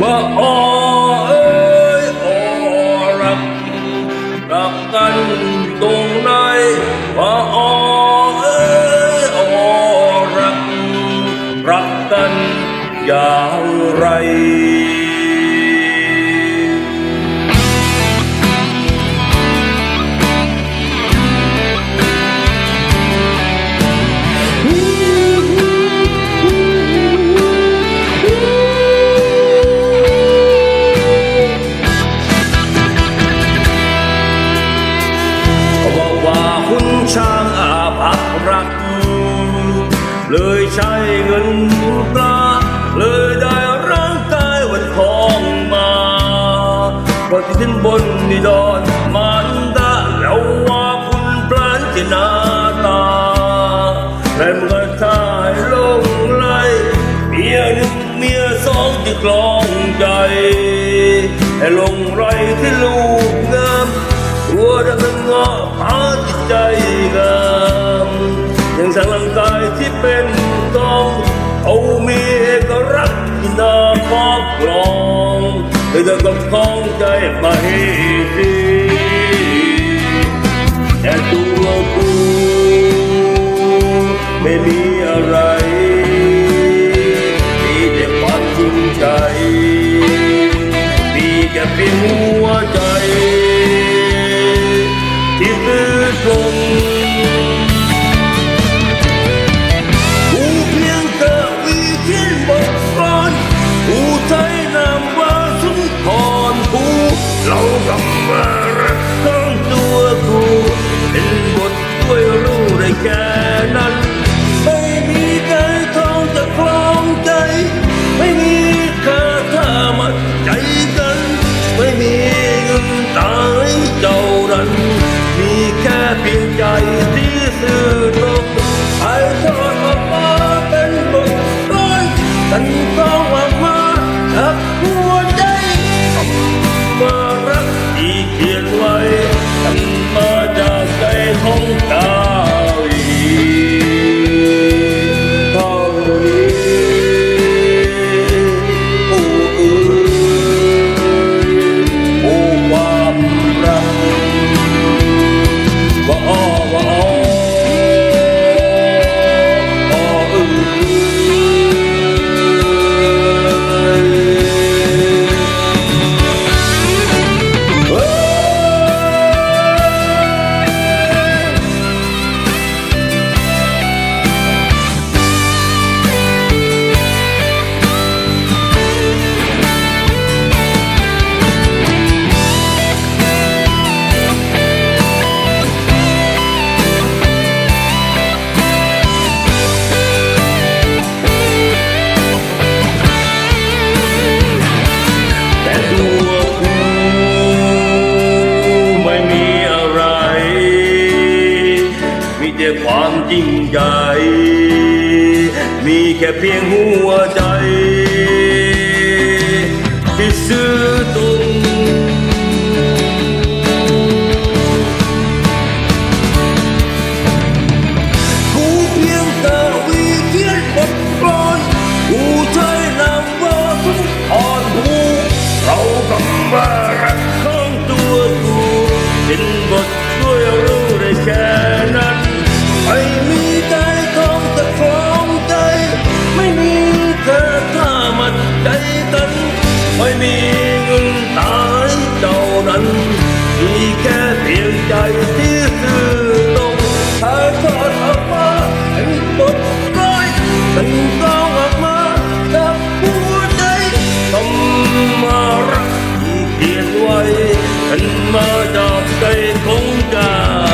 và o ơi o rằng rằng tan tôn nay. Và o เลยใช้เงินปลา เลยได้ร่างกายวันทองมาพอที่ทิ้นบนนิดอนมันตาแล้วว่าคุณปลานจินาตาแต่เมื่อทายลงไหลเมียหนึ่งเมียสองจะคกลองใจให้ลงไรที่ลูกงามตัวดังเงาะหาจิตใจกัน ที่เป็นกองเอามีเอกรักษณ์นาครอบรองเธอจะต้องคล้องใจไปดี Vilka i ditt แต่ความจริงใจมีแค่เพียงหัวใจที่ซื่อ ไว้ฉันมาจอกใจคงกา